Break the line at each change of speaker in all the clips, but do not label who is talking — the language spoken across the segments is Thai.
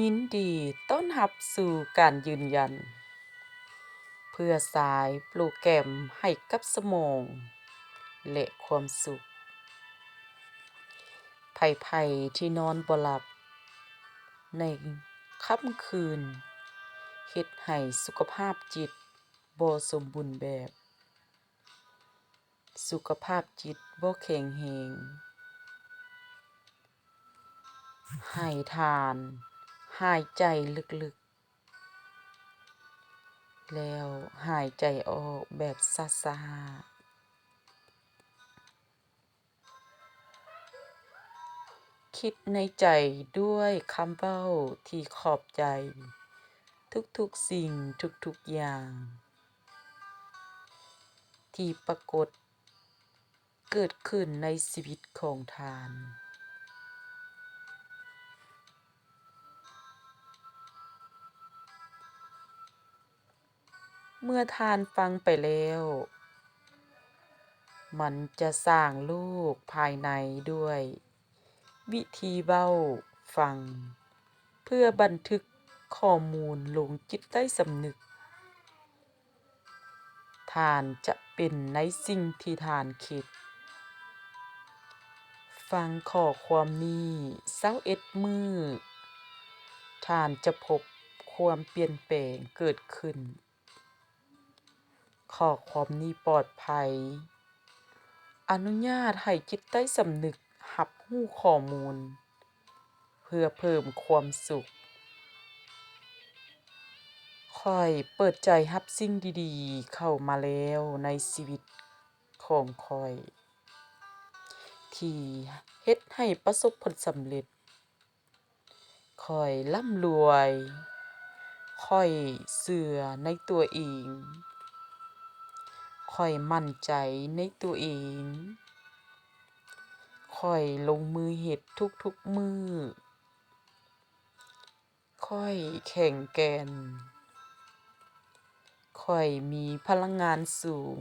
ยินดีต้อนรับสู่การยืนยัน เพื่อสายโปรแกรมให้กับสมอง และความสุขไผๆที่นอนบ่หลับ ในค่ำคืนเฮ็ดให้สุขภาพจิตบ่สมบูรณ์แบบ สุขภาพจิตบ่แข็งแรงให้ทาน หายใจลึกๆ แล้วหายใจออกแบบช้าๆคิดในใจด้วยคำเว้าที่ขอบใจ ทุกๆสิ่งทุกๆอย่าง ที่ปรากฏเกิดขึ้นในชีวิตของท่าน เมื่อทานฟังไปแล้ว มันจะสร้างรูปภายในด้วย วิธีเว้าฟัง เพื่อบันทึกข้อมูลลงจิตใต้ສຳนึก ทานจะเป็นในสิ่งที่ทานคิด ฟังข้อความนี้21มื้อทานจะพบความเปลี่ยนแปลงเกิดขึ้น ขอความนี้ปลอดภัย อนุญาตให้คิดใต้สำนึกหับหู้ข้อมูล เพื่อเพิ่มความสุขคอยเปิดใจรับสิ่งดีๆ เข้ามาแล้วในชีวิตของคอย ที่เฮ็ดให้ประสบผลสำเร็จคอยร่ำรวยคอยเสื่อในตัวเอง ข้อยมั่นใจในตัวเองข้อยลงมือเฮ็ดทุกๆมือข้อยแข็งแกร่งข้อยมีพลังงานสูง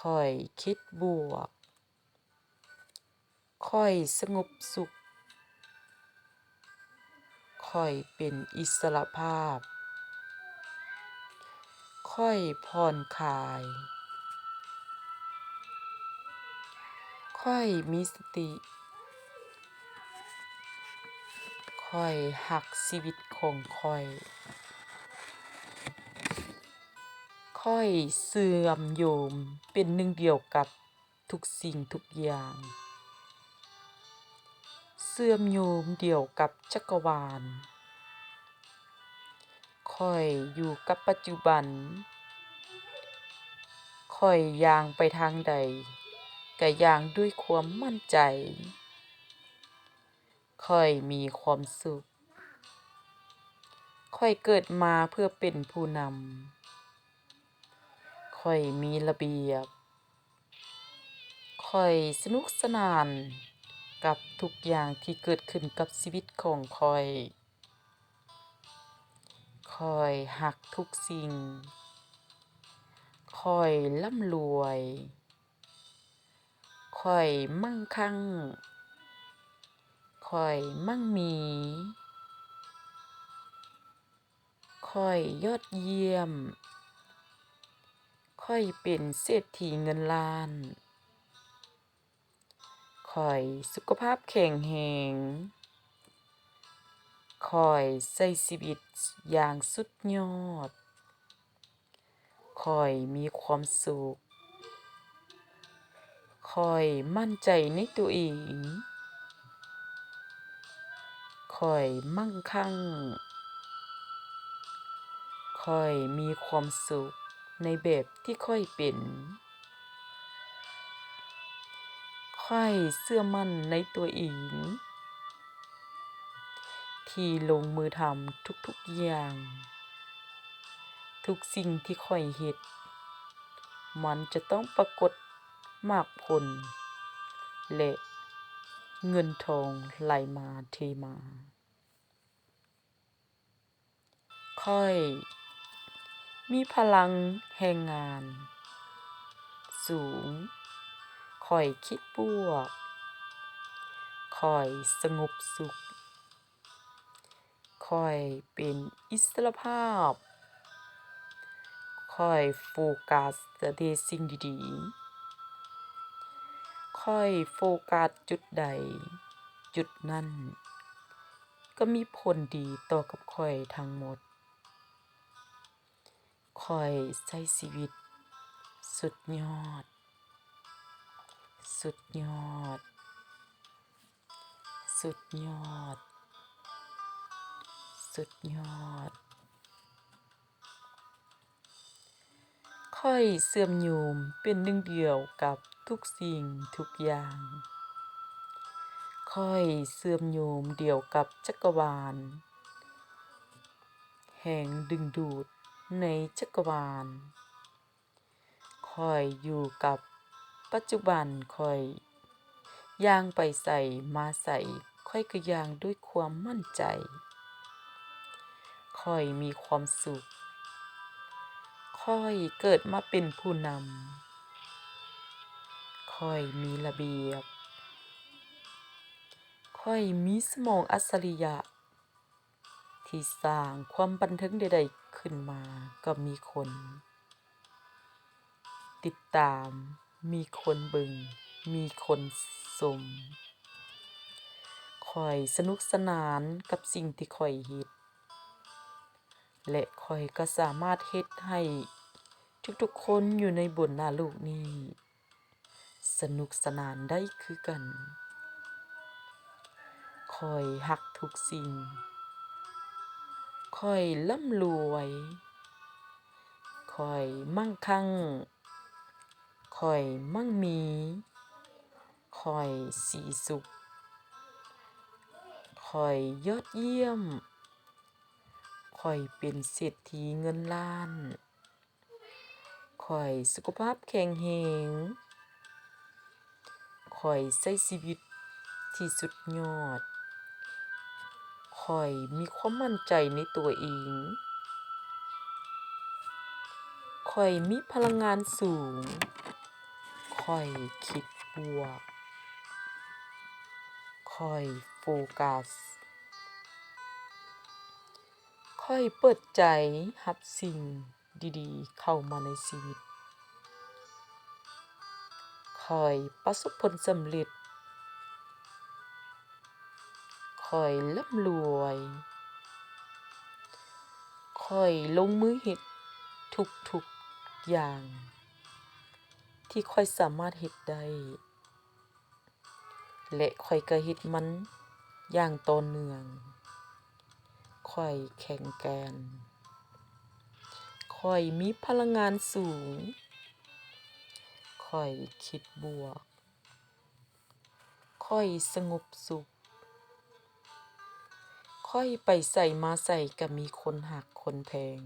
ข้อยคิดบวกข้อยสงบสุขข้อยเป็นอิสระภาพ ค่อยผ่อนคลาย ค่อยมีสติ ค่อยหักชีวิตของค่อย ค่อยเสื่อมโยมเป็นหนึ่งเดียวกับทุกสิ่งทุกอย่าง เสื่อมโยมเดียวกับจักรวาล ข้อยอยู่กับปัจจุบันข้อยย่างไปทางใดก็ย่างด้วยความมั่นใจข้อยมีความสุขข้อยเกิดมาเพื่อเป็นผู้ນຳข้อยมีระเบียบข้อยสนุกสนานกับทุกอย่างที่เกิดขึ้นกับชีวิตของข้อย ข้อยรักทุกสิ่งข้อยຮ່ำรวยข้อยมั่งคั่งข้อยมั่งมีข้อยยอดเยี่ยมข้อยเป็นเศรษฐีเงินล้านข้อยสุขภาพแข็งแรง ข้อยใช้ชีวิตอย่างสุดยอดข้อยมีความสุขข้อยมั่นใจในตัวเองข้อยมั่งคั่งข้อยมีความสุขในแบบที่ข้อยเป็นข้อยเชื่อมั่นในตัวเอง ที่ลงมือทำทุกๆอย่าง ทุกสิ่งที่ข้อยเฮ็ดมันจะต้องปรากฏมากผล และเงินทองไหลมาเทมาข้อย มีพลังแห่งงาน สูงข้อยคิดบวกข้อยสงบสุข ข้อยเป็นอิสรภาพข้อยโฟกัสแต่สิ่งดีๆข้อยโฟกัสจุดใด จุดนั้น ก็มีผลดีต่อกับข้อยทั้งหมดข้อยใช้ชีวิต สุดยอด สุดยอด สุดยอด สุดยอดข้อยเสื่อมโยมเป็นหนึ่งเดียวกับทุกสิ่งทุกอย่างข้อยเสื่อมโยมเดียวกับจักรวาล แห่งดึงดูดในจักรวาลข้อยอยู่กับปัจจุบันข้อยย่างไปไสมาไสข้อยก็ย่างด้วยความมั่นใจ ข้อยมีความสุขข้อยเกิดมาเป็นผู้นำข้อยมีระเบียบข้อยมีสมองอัจฉริยะ ที่สร้างความบันเทิงใดๆขึ้นมาก็มีคน ติดตามมีคนบิ่งมีคนชมข้อยสนุกสนานกับสิ่งที่ขอยเฮ็ด และข้อยก็สามารถเฮ็ดให้ทุกๆคนอยู่ในบนหน้าโลกนี้ สนุกสนานได้คือกันข้อยรักทุกสิ่งข้อยร่ำรวยข้อยมั่งคั่งข้อยมั่งมีข้อยสีสุขข้อยยอดเยี่ยม ข้อยเป็นเศรษฐีเงินล้านข้อยสุขภาพแข็งแรงข้อยใช้ชีวิตที่สุดยอดข้อยมีความมั่นใจในตัวเองข้อยมีพลังงานสูงข้อยคิดบวกข้อยโฟกัส ข้อยเปิดใจรับสิ่งดีๆ เข้ามาในชีวิตข้อยประสบผลสำเร็จข้อยร่ำรวยข้อยลงมือเฮ็ดทุกๆอย่าง ที่ข้อยสามารถเฮ็ดได้และข้อยก็เฮ็ดมันอย่างต่อเนื่อง ข้อยแข็งแกร่งข้อยมีพลังงานสูงข้อยคิดบวกข้อยสงบสุขข้อยไปไสมาไสก็มีคนรักคนแพง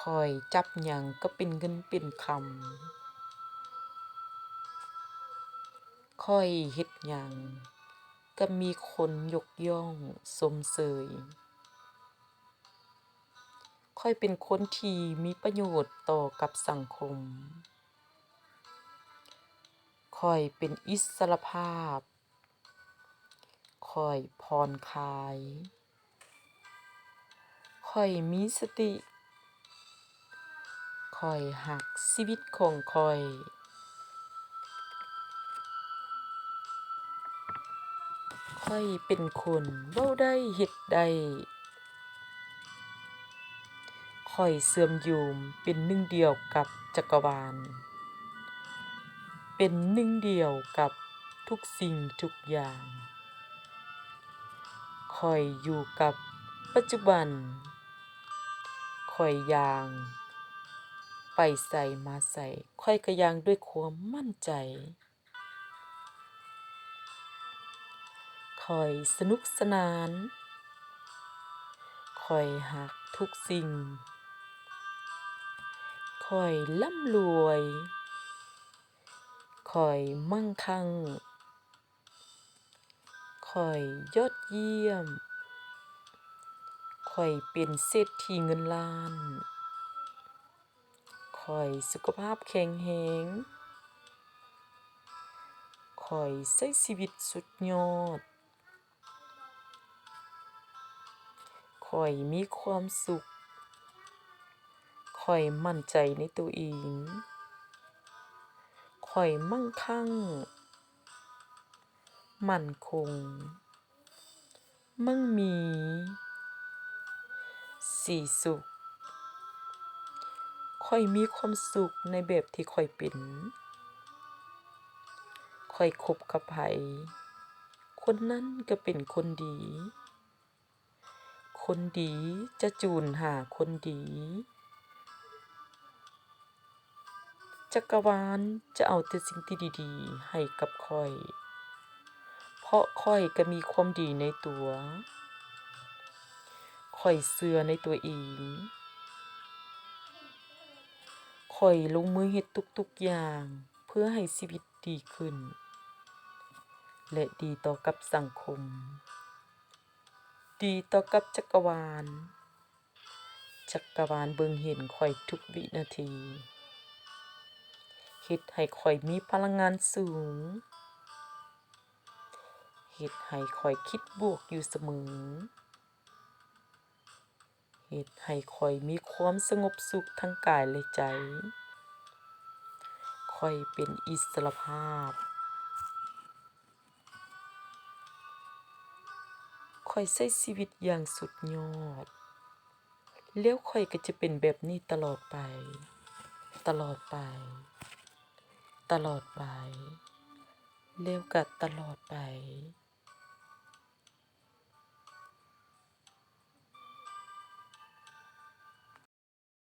ข้อยจับหยังก็เป็นเงินเป็นคำข้อยเฮ็ดหยัง ก็มีคนยกย่องชมเชยข้อยเป็นคนที่มีประโยชน์ต่อกับสังคมข้อยเป็นอิสรภาพข้อยผ่อนคลายข้อยมีสติข้อยรักชีวิตของข้อย ข้อยเป็นคนเว้าได้เฮ็ดได้ข้อยเสื่อมโยมเป็นหนึ่งเดียวกับจักรวาล เป็นหนึ่งเดียวกับทุกสิ่งทุกอย่างข้อยอยู่กับปัจจุบันข้อยย่าง ไปไสมาไสข้อยก็ย่างด้วยความมั่นใจ ข้อยสนุกสนานข้อยรักทุกสิ่งข้อยร่ำรวยข้อยมั่งคั่งข้อยยอดเยี่ยมข้อยเป็นเศรษฐีเงินล้านข้อยสุขภาพแข็งแรงข้อยใช้ชีวิตสุดยอด ข้อยมีความสุขข้อยมั่นใจในตัวเองข้อยมั่งคั่ง มั่นคง มั่งมี สีสุขข้อยมีความสุขในแบบที่ข้อยเป็นข้อยคบกับไผคนนั้นก็เป็นคนดี คนดี จะจูนหาคนดี จักรวาลจะเอาแต่สิ่งที่ดี ๆ ให้กับข้อย เพราะข้อยก็มีความดีในตัวข้อยเชื่อในตัวเองข้อยลงมือเฮ็ดทุกๆอย่างเพื่อให้ชีวิตดีขึ้น และดีต่อกับสังคม ดีต่อกับจักรวาล จักรวาลเบิ่งเห็นข้อยทุกวินาทีเฮ็ดให้ข้อยมีพลังงานสูงเฮ็ดให้ข้อยคิดบวกอยู่เสมอเฮ็ดให้ข้อยมีความสงบสุขทั้งกายและใจข้อยเป็นอิสรภาพ ข่อยใช้ชีวิตอย่างสุดยอด แล้วข่อยก็จะเป็นแบบนี้ตลอดไป ตลอดไป ตลอดไป แล้วก็ตลอดไป